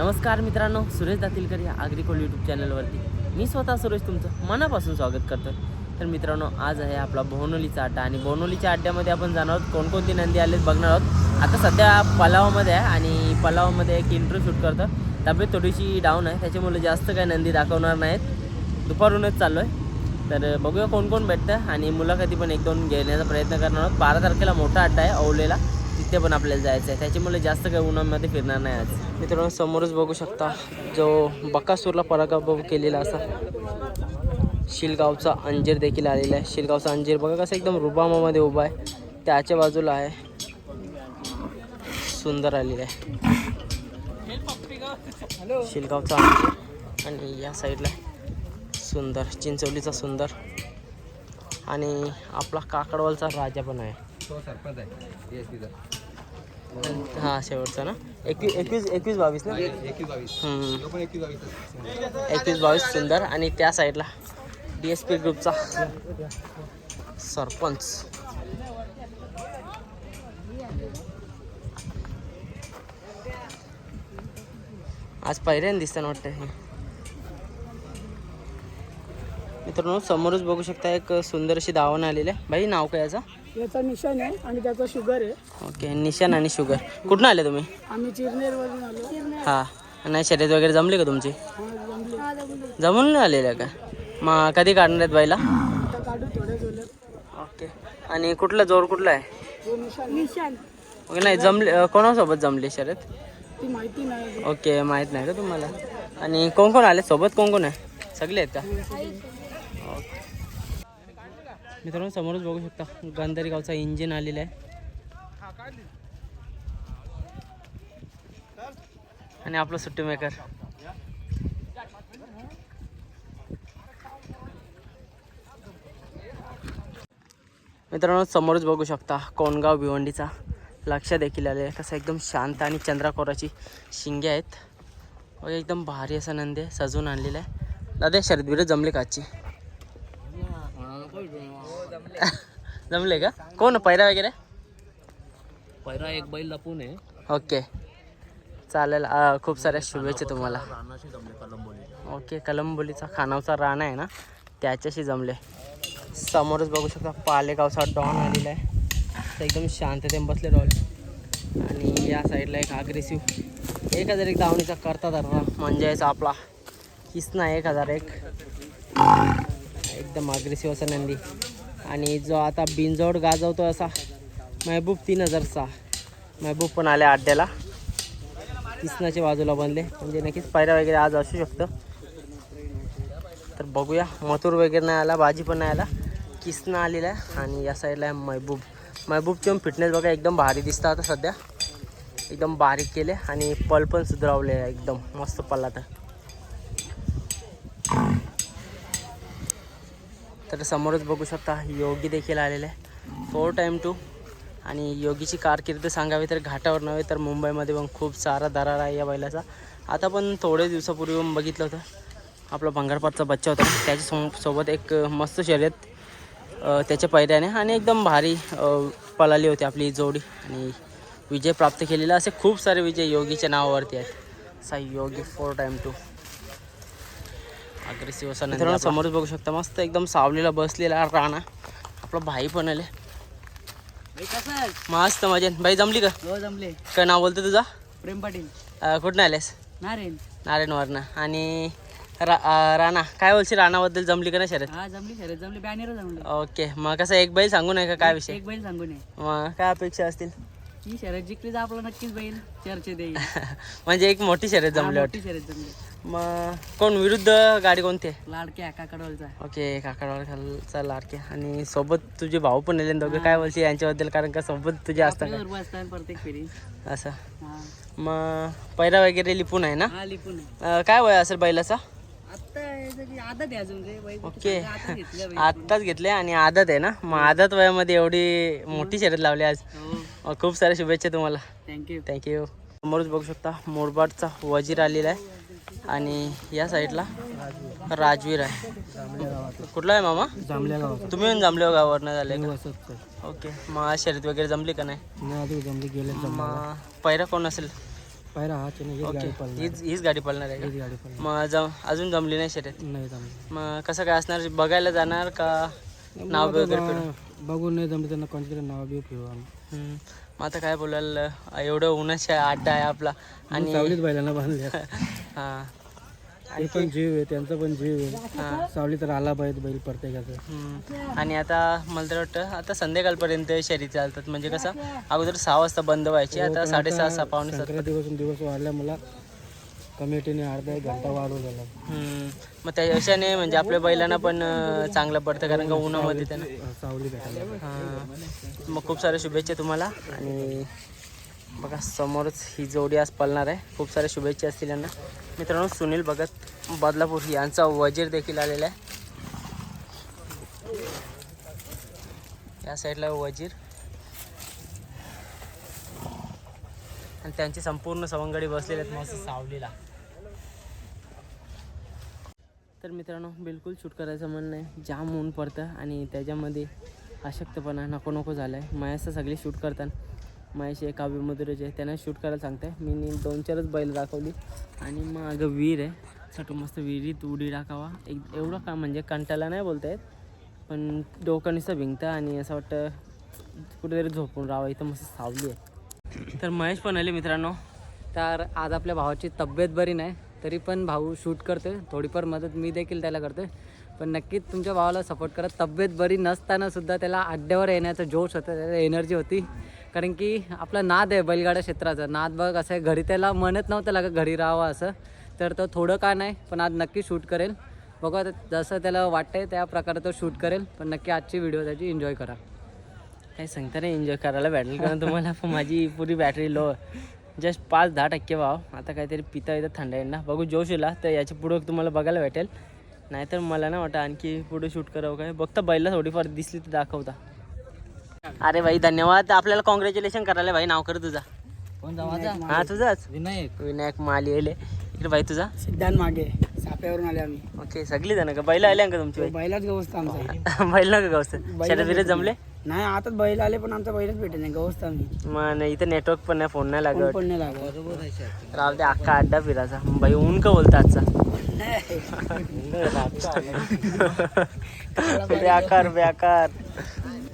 नमस्कार मित्रांनो सुरेश दातीलकर या आग्रिकोल यूट्यूब चॅनलवरती. मी स्वतः सुरेश तुमचं मनापासून स्वागत करतो तर मित्रांनो आज आहे आपला बोनोलीचा अड्डा आणि बोनोलीच्या अड्ड्यामध्ये आपण जाणार आहोत. कोणकोणती नंदी आलेत बघणार आहोत. आता सध्या पलावामध्ये आहे आणि पलावामध्ये एक इंट्रो शूट करतं तब्येत थोडीशी डाऊन आहे त्याच्यामुळे जास्त काही नंदी दाखवणार नाहीत. दुपारूनच चाललो आहे तर बघूया कोण कोण भेटतं आणि मुलाखती पण एक दोन घेण्याचा प्रयत्न करणार आहोत. बारा तारखेला मोठा अड्डा आहे औलेला. तिथे पण आपल्याला जायचं आहे त्याच्यामुळे जास्त काही उन्हामध्ये फिरणार नाही आज. मित्रांनो समोरच बघू शकता जो बकासूरला पराभव केलेला असा शिलगावचा अंजीर देखील आलेला आहे. शिलगावचा अंजीर बघा कसं एकदम रुबामामध्ये उभा आहे. त्याच्या बाजूला आहे. सुंदर आलेला आहे. शिलगावचा अंजीर. आणि या साईडला सुंदर चिंचवलीचा सुंदर. आणि आपला काकडवालचा राजा पण आहे. तो सरपंच आहे. हा शेवटचा ना? एकवीस एकवीस एकवीस बावीस ना? एकवीस बावीस सुंदर. आणि त्या साईडला डी एस पी ग्रुपचा सरपंच. आज पहिल्यांदा दिसताना वाटतं हे. मित्रांनो समोरच बघू शकता एक सुंदर अशी दावण आलेली आहे. भाई नाव काय याचं? याचा निशाण आहे आणि त्याचा शुगर आहे. ओके निशान आणि शुगर. कुठून आले तुम्ही? आम्ही चिरनेरवरून आलो. हां. नाही शर्यत वगैरे जमली का तुमची? हा, जमले. जमून नाही आलेल्या का? मग कधी काढणार आहेत बाईला? आता काढू थोड्या जोरात. ओके. आणि कुठला जोर कुठला आहे? तो निशाण निशाण ओके नाही जमले अं, कोणासोबत जमली शर्यत? ती माहिती नाही ओके माहीत नाही का तुम्हाला? आणि कोण कोण आले? सोबत कोण कोण आहे? सगळे आहेत का? ओके मित्रांनो समोरच बघू शकता गांधारी गावचा इंजिन आलेला आहे. आणि आपलं सुट्टी मेकर मित्रांनो समोरच बघू शकता कोणगाव भिवंडीचा लक्ष देखील आले कसं एकदम शांत आणि चंद्राकोराची शिंगे आहेत. एकदम भारी असा नंदी आहे सजवून आणलेला आहे. दादा शरद जमले काची जमले का? कोण? पैरा वगैरे? पहिला एक बैल लपून आहे. ओके. चालेल खूप साऱ्या शुभेच्छा तुम्हाला. ओके कलंबोलीचा खानावचा राणा आहे ना? त्याच्याशी जमले. समोरच बघू शकता पालेगावचा डॉन आलेला आहे. तर एकदम शांततेने बसले रॉल आणि या साईडला एक अग्रेसिव्ह एक हजार एक धावणीचा करता धरला म्हणजे आपला किसना एक हजार एक. एकदम अग्रेसिव्ह असा नंदी. आणि जो आता बिंजोड गाजवतो असा महबूब तीन हजार सहा. महबूब पण आले अड्ड्याला किसनाच्या बाजूला बनले. म्हणजे नक्कीच पायऱ्या वगैरे आज असू शकतं. तर बघूया मथुर वगैरे नाही आला भाजी पण नाही आला. किसना आलेला आहे आणि या साईडला आहे महबूब. महबूबची फिटनेस बघा एकदम भारी दिसतं आता सध्या. एकदम बारीक केले आणि पल पण सुधरावले एकदम. मस्त पल्ला तर. तर समोरच बघू शकता योगी देखील आलेला आहे. फोर टाईम टू आणि योगीची कारकीर्द सांगावी तर घाटावर नव्हे तर मुंबईमध्ये पण खूप सारा दरार आहे या बैलाचा. आता पण थोडे दिवसापूर्वी पण बघितलं होतं. आपला भंगारपातचा बच्चा होता. त्याच्या सो- सोबत एक मस्त शर्यत त्याच्या पैऱ्याने आणि एकदम भारी पळाली होती आपली जोडी. आणि विजय प्राप्त केलेला असे खूप सारे विजय योगीच्या नावावरती आहेत. Sai Yogi four time two aggressive असा मित्रांनो समोरच बघू शकता मस्त एकदम सावलीला बसलेला राणा. आपला भाई पण आले. मस्त मजेत. बाई जमली का? हो जमले. काय नाव बोलतो तुझा? प्रेम पाटील. अ, कुठून आलेस? नारेन नारायणवरनं आणि रा अ, राणा काय बोलशील? राणाबद्दल जमली का ना शर्यत हा जमली शरद जमली. बॅनर जमले. ओके. मग कसं एक बैल सांगू नये का काय विषय? एक बैल सांगू नये. मग काय अपेक्षा असतील? ही शरद जिंकली तर आपला नक्कीच बैल चर्चे देईल म्हणजे एक मोठी शर्यत जमली वाटते. मोठी शरद जमली. मग कोण विरुद्ध गाडी कोणती आहे? लाडक्या काकडवालचा. ओके काकाडवाड खालचा लाडके आणि सोबत तुझे भाऊ पण आले दोघे काय बोलशील यांच्याबद्दल? कारण का सोबत तुझे असतात प्रत्येक फेरी. असं. हा. मग पैरा वगैरे लिपून आहे ना? हा लिपून आहे. अं, काय वय असेल बैलाचा? आत्ता याचं की आदत आहे अजून रे बैल ओके. आत्ताच घेतले आणि आदत आहे ना? मग आदत वयामध्ये एवढी मोठी शर्यत लावली आज. हो. खूप साऱ्या शुभेच्छा तुम्हाला. थँक्यू थँक्यू समोरच बघू शकता मोरबाडचा वजीर आलेला आहे. आणि या साईडला राजवीर आहे. कुठला आहे मामा? जांभल्या गावात. तुम्ही येऊन जांभलेव गावावरनं झाले ओके. मग आज शर्यत वगैरे जमली का नाही? नाही जमली गेले मग पैरा कोण असेल? पायरा हा चेन्नई ओके. हीच हीच गाडी पळणार आहे का? गाडी पण मग जम अजून जमली नाही शर्यत नाही जमली. मग कसं काय असणार? बघायला जाणार का नाव वगैरे बघून नाही जमलं त्यांना कोणतरी नाव बिव फिरू आम्ही. हम्म. मग आता काय बोलाल एवढं उन्हाच्या अड्डा आहे आपला. आणि सावलीत बैलांना बांधले हां. ते पण जीव आहे त्यांचा पण जीव आहे. सावली तर आला पाहिजे बैल प्रत्येकाचं. आणि आता मला तर वाटतं आता संध्याकाळपर्यंत शर्यत चालतात. म्हणजे कसं अगोदर सहा वाजता बंद व्हायची आता साडेसहा सहा पावणे सात संक्रांतीपासून दिवस वाढल्या मला. कमिटीने अर्धा एक घंटा वाढवलेला. मग त्या अशाने म्हणजे आपल्या बैलांना पण चांगलं पडतं कारण का उन्हामध्ये त्यांना. सावली भेटायला. हां. मग खूप साऱ्या शुभेच्छा तुम्हाला. आणि बघा समोरच ही जोडी आज पळणार आहे. खूप साऱ्या शुभेच्छा असतील यांना. मित्रांनो सुनील भगत बदलापूर यांचा वजीर देखील आलेला आहे. या साईडला वजीर. आणि त्यांची संपूर्ण सवंगडी बसलेले आहेत मस्त सावलीला. तर मित्रांनो बिलकुल शूट करायचं मन नाही. जाम ऊन पडतं आणि त्याच्यामध्ये अशक्तपणा नको नको झालं आहे महेश सगळी सगळे शूट करतात महेश एक काव्य मधुरच आहे. त्यांना शूट करायला सांगते मी दोन चारच बैल दाखवली. आणि मग अगं विहीर आहे. साठी मस्त विहिरीत उडी टाकावा एक एवढं का म्हणजे कंटाला नाही बोलता येत पण डोकं नुसतं भिंगतं आणि असं वाटतं कुठेतरी झोपून राहावं. इथं मस्त सावली आहे. तर महेश पण आले मित्रांनो. तर आज आपल्या भावाची तब्येत बरी नाही. तरी पण भाऊ शूट करते थोडीफार मदत मी देखील त्याला करते पण नक्कीच तुमच्या भावाला सपोर्ट करा. तब्येत बरी नसतानासुद्धा त्याला अड्ड्यावर येण्याचा जोश होता. त्याला एनर्जी होती. कारण की आपला नाद आहे बैलगाडा क्षेत्राचा. नाद बघ असं आहे घरी त्याला म्हणत नव्हतं लागत घरी राहावं असं. तर तो थोडं का नाही पण आज नक्की शूट करेल. बघा जसं त्याला वाटतंय त्या प्रकारे तो शूट करेल पण नक्की आजची व्हिडिओ त्याची एन्जॉय करा. काही सांगता नाही एन्जॉय करायला भेटेल कारण तुम्हाला माझी पुरी बॅटरी लो जस्ट पाच दहा टक्के भाव. आता काहीतरी पिता येतं थंड येईल ना. बघू जोश येला तर याच्या पुढं तुम्हाला बघायला भेटेल. नाहीतर मला नाही वाटतं आणखी पुढे शूट करावं काय. बघता बैला थोडीफार दिसली तर दाखवता. अरे भाई धन्यवाद. आपल्याला कॉंग्रॅच्युलेशन करायला भाई. नाव कर तुझा. हा तुझाच? विनायक. विनायक माली येले इकडे भाई तुझा? सिद्धांत मागे. साप्यावरून आले आम्ही. ओके सगळी जण का? बैला आल्या का तुमची बैलाच गवस्त आमचा. बैल नका गावस्त. बिरत जमले? नाही आता बैल आले पण आमचा बैलच भेटत नाही. गवस्त आम्ही. मग नाही, इथं नेटवर्क पण नाही फोन नाही लागत. पण नाही लागत. बरोबर राव ते अख्खा अड्डा फिरायचा. बाई ऊन का बोलता आजचा? बेकार बेकार.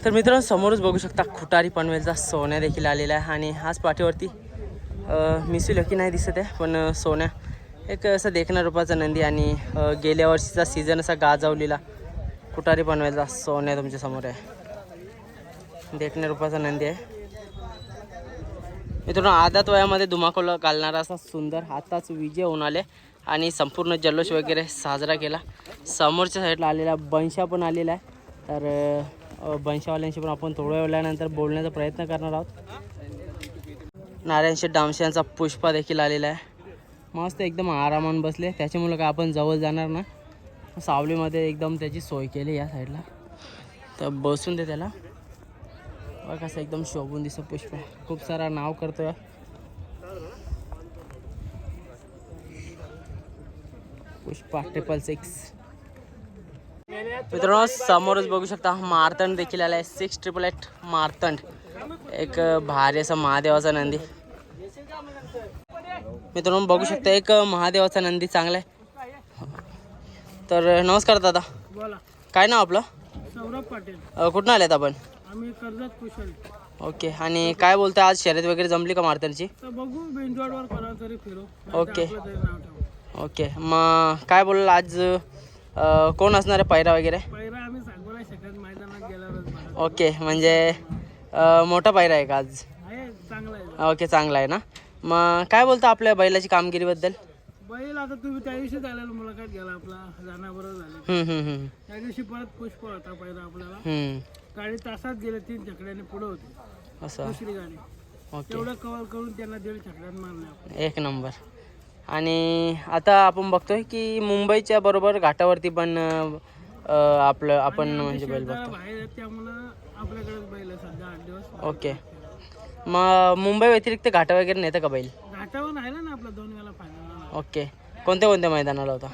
तर मित्रांनो समोरच बघू शकता खुटारी पनवेलचा सोन्या देखील आलेला आहे. आणि हाच पाठीवरती मिसू लकी नाही दिसत आहे पण सोन्या. एक असं देखण्या रूपाचा नंदी आणि गेल्या वर्षीचा सीझन असा गाजवलेला खुटारी पनवेलचा सोन्या तुमच्यासमोर आहे. देखण्या रूपाचा नंदी आहे. मित्रांनो आदात वयामध्ये धुमाकूळ घालणारा असा सुंदर आताच विजय होऊन आले आणि संपूर्ण जल्लोष वगैरे साजरा केला. समोरच्या साईडला आलेला बंशा पण आलेला आहे. तर बंशावाल्यांशी पण आपण थोड्या वेळानंतर बोलण्याचा प्रयत्न करणार आहोत. नारायणशी डामशांचा पुष्पा देखील आलेला आहे. मस्त एकदम आरामान बसले. त्याच्यामुळं काय आपण जवळ जाणार ना सावलीमध्ये एकदम त्याची सोय केली या साईडला. तर बसून दे त्याला. बघ कसं एकदम शोभून दिसत पुष्प. खूप सारा नाव करतोय. पुष्पा ट्रिपल सिक्स मित्रांनो समोरच बघू शकता मारतंड देखील आलाय. Six triple eight Martand. एक भारी असा महादेवाचा नंदी. मित्रांनो बघू शकता एक महादेवाचा नंदी चांगला आहे तर नमस्कार दादा. काय नाव आपलं? सौरभ पाटील. कुठून आलेत आपण? आम्ही कर्जत कुशल. ओके आणि काय बोलताय? आज शर्यत वगैरे जमली का मारतांची तर बघू बेंजवाडवर कोणाला तरी फिरू. ओके. आपलं तरी नाव ठेवू. ओके मग काय बोलला आज अ, कोण असणार आहे पैरा वगैरे? पहिला आम्ही सांगू नाही शकत मैदानात गेल्यावरच बघा ओके म्हणजे अ, मोठा पैरा आहे का आज? आहे चांगला आहे. ओके चांगला आहे ना? मग काय बोलता आपल्या बैलाची कामगिरीबद्दल? बैल आता तुम्ही त्या दिवशी झालेला मुलाखत गेला आपला जाण्याबरोबर झाले. हम्म, हम्म, हम्म, त्या दिवशी परत पुष्प होता पहिला आपल्याला. हम्म. गाडी तासात गेले तीन चकड्याने पुढे होती. असं? दुसरी गाडी. ओके. तेवढं कव्हर करून त्यांना दीड चकड्यात मारले आपण. एक नंबर. आणि आता आपण बघतोय की मुंबईच्या बरोबर घाटावरती पण अ, आपलं आपण म्हणजे बैल बघतो. बाहेर आहेत त्यामुळं आपल्याकडेच बैल आहे सध्या आठ दिवस. ओके. मग मुंबई व्यतिरिक्त घाटा वगैरे नेतं का बैल? घाटावर राहिला ना आपला दोन वेळा फायनल ओके. कोणत्या कोणत्या मैदानाला होता?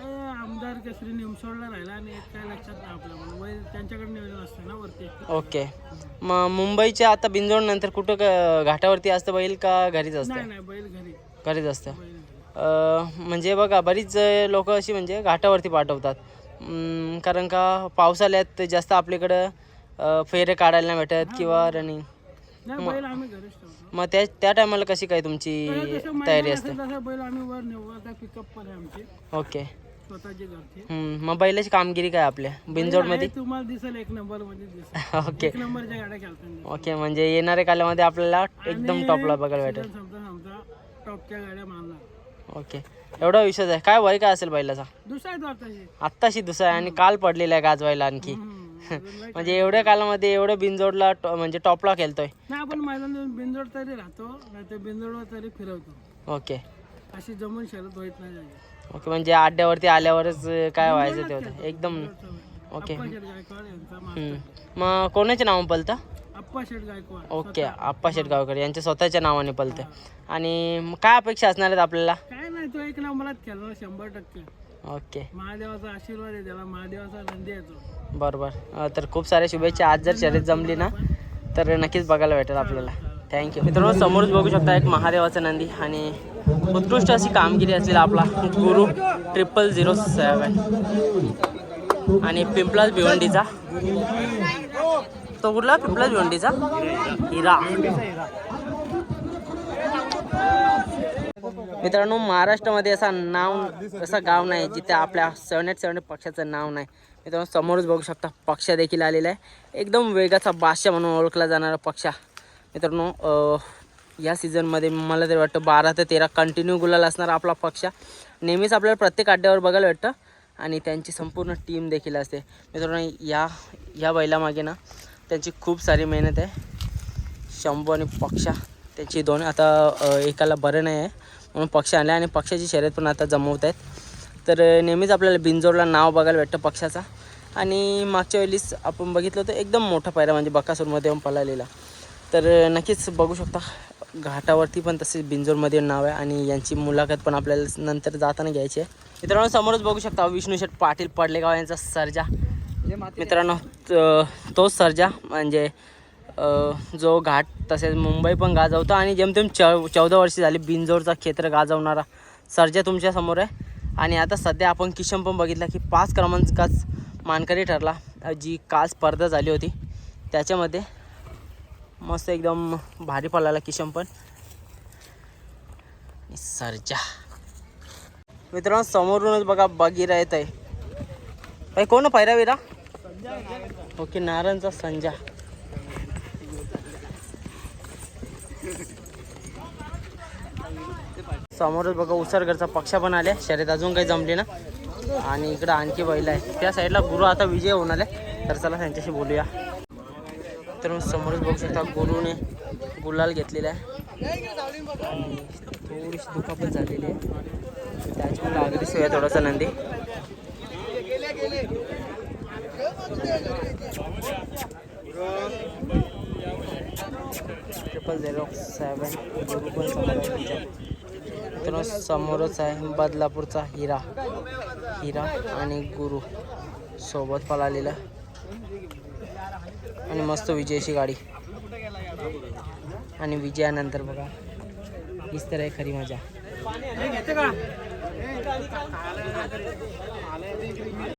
केसरी निमसोडला राहिला आणि एक काय लक्षात नाही आपल्या त्यांच्याकडे नियोजन असतं ना वरती. ओके. मग मुंबईच्या आता बिंजोड नंतर कुठं क- घाटावरती असतं बैल का घरीच असतं? नाही बैल घरी. घरीच असतं. अं, म्हणजे बघा बरीच लोक अशी म्हणजे घाटावरती पाठवतात. कारण का पावसाळ्यात जास्त आपल्याकडं अं, फेरे काढायला नाही भेटत किंवा रनिंग नाही बैल आम्ही घरीच ठेवतो. मग त्या त्या टायमाला कशी काय तुमची तयारी मैदान असते? असेल तसं बैल आम्ही वर नेऊ आता पिकअप पण आहे आमची. ओके. स्वतःची घरची. हम्म, मग बैलाची कामगिरी काय आपल्या? बिनजोडमध्ये आहे, तुम्हाला दिसेल एक नंबरमध्ये दिसेल. ओके. एक नंबरच्या गाड्या खेळताना ओके म्हणजे येणाऱ्या कालामध्ये आपल्याला एकदम टॉपला बघायला भेटेल. टॉपच्या गाड्या मारणार. ओके. एवढा विश्वास आहे. काय वय काय असेल बैलाचा? दुसरा आत्ताशी दुसरा आहे आणि काल पडलेला आहे गाजवायला आणखी. म्हणजे एवढ्या कालामध्ये एवढं बिनजोडला टॉ- म्हणजे टॉपला खेळतोय. नाही आपण मैदान बिंजोड तरी राहतो नाही तर बिंजोडवर तरी फिरवतो. ओके. अशी जमून शरद होत नाही जागी. ओके म्हणजे अड्ड्यावरती आल्यावरच काय व्हायचं ते होतं. एकदम ओके. मग कोणाच्या नावानं पलतं? ओके आप्पा शेटगावकर यांच्या स्वतःच्या नावाने पलतं आणि मग काय अपेक्षा असणार आहेत आपल्याला? काय नाही तो एक नंबरात खेळणार शंभर टक्के. ओके. महादेवाचा आशीर्वाद आहे त्याला महादेवाचा नंदी येतो बरोबर. तर खूप साऱ्या शुभेच्छा आज जर शर्यत जमली ना तर नक्कीच बघायला भेटेल आपल्याला. थँक्यू मित्रांनो समोरच बघू शकता एक महादेवाचा नंदी आणि उत्कृष्ट अशी कामगिरी असलेला आपला गुरु ट्रिपल झिरो सेवन आणि पिंपलाज भिवंडीचा. तो कुठला? पिंपलाज भिवंडीचा? हिरा. मित्रांनो महाराष्ट्रामध्ये असा नाव असा गाव नाही जिथे आपल्या सेवन एट सेवन पक्षाचं नाव नाही. मित्रांनो समोरच बघू शकता पक्ष देखील आलेला आहे. एकदम वेगाचा बादशाह म्हणून ओळखला जाणारा पक्षा. मित्रांनो या सीझनमध्ये मला तरी वाटतं बारा ते तेरा कंटिन्यू गुलाल असणारा आपला पक्ष. नेहमीच आपल्याला प्रत्येक अड्ड्यावर बघायला भेटतं आणि त्यांची संपूर्ण टीम देखील असते. मित्रांनो या या बैलामागे ना त्यांची खूप सारी मेहनत आहे. शंभू आणि पक्षा त्याची दोन आता एकाला बरं नाही आहे. म्हणून पक्ष आणले आणि पक्षाची शर्यत पण आता जमवत आहेत. तर नेहमीच आपल्याला बिंजोरला नाव बघायला भेटतं पक्षाचा. आणि मागच्या वेळेस आपण बघितलं होतं एकदम मोठा पायरा म्हणजे बकासूरमध्ये येऊन पळालेला. तर नक्कीच बघू शकता घाटावरती पण तसेच बिंजोरमध्ये नाव आहे आणि यांची मुलाखत पण आपल्याला नंतर जाताना घ्यायची आहे. मित्रांनो समोरच बघू शकता विष्णू शेठ पाटील पडलेगाव यांचा सर्जा. मित्रांनो तोच सर्जा म्हणजे जो घाट तसेच मुंबई पण गाजवतो आणि जेमतेम चौ चौदा वर्षी झाली बिंजोरचा क्षेत्र गाजवणारा सर्जा तुमच्यासमोर आहे. आणि आता सध्या आपण किशन पण बघितला की पाच क्रमांकाच मानकरी ठरला जी काल स्पर्धा झाली होती. त्याच्यामध्ये मस्त एकदम भारी पडला किशम पण. सरजा. मित्रांनो समोरूनच बघा बगीरा येत आहे भाई कोण पायरा विरा? ओके नारायणचा संजा. समोरच बघा उसरगडचा पक्ष पण आले शर्यत अजून काही जमली ना. आणि इकडं आणखी बैल आहे. त्या साईडला गुरु आता विजय होणार आहे तर चला त्यांच्याशी बोलूया. तर समोरच बघू शकता गुरुने गुलाल घेतलेला आहे. आणि थोडीशी दुखापत झालेली आहे. त्याच्यामुळे अगदीच आहे थोडासा नंदी. ट्रिपल झिरो सेवन गुरु पण समोर मित्रांनो समोरच आहे बदलापूरचा हिरा. हिरा आणि गुरु सोबत पळालेला. आणि मस्त विजयची गाडी. आणि विजयानंतर बघा हीच तर आहे खरी मजा.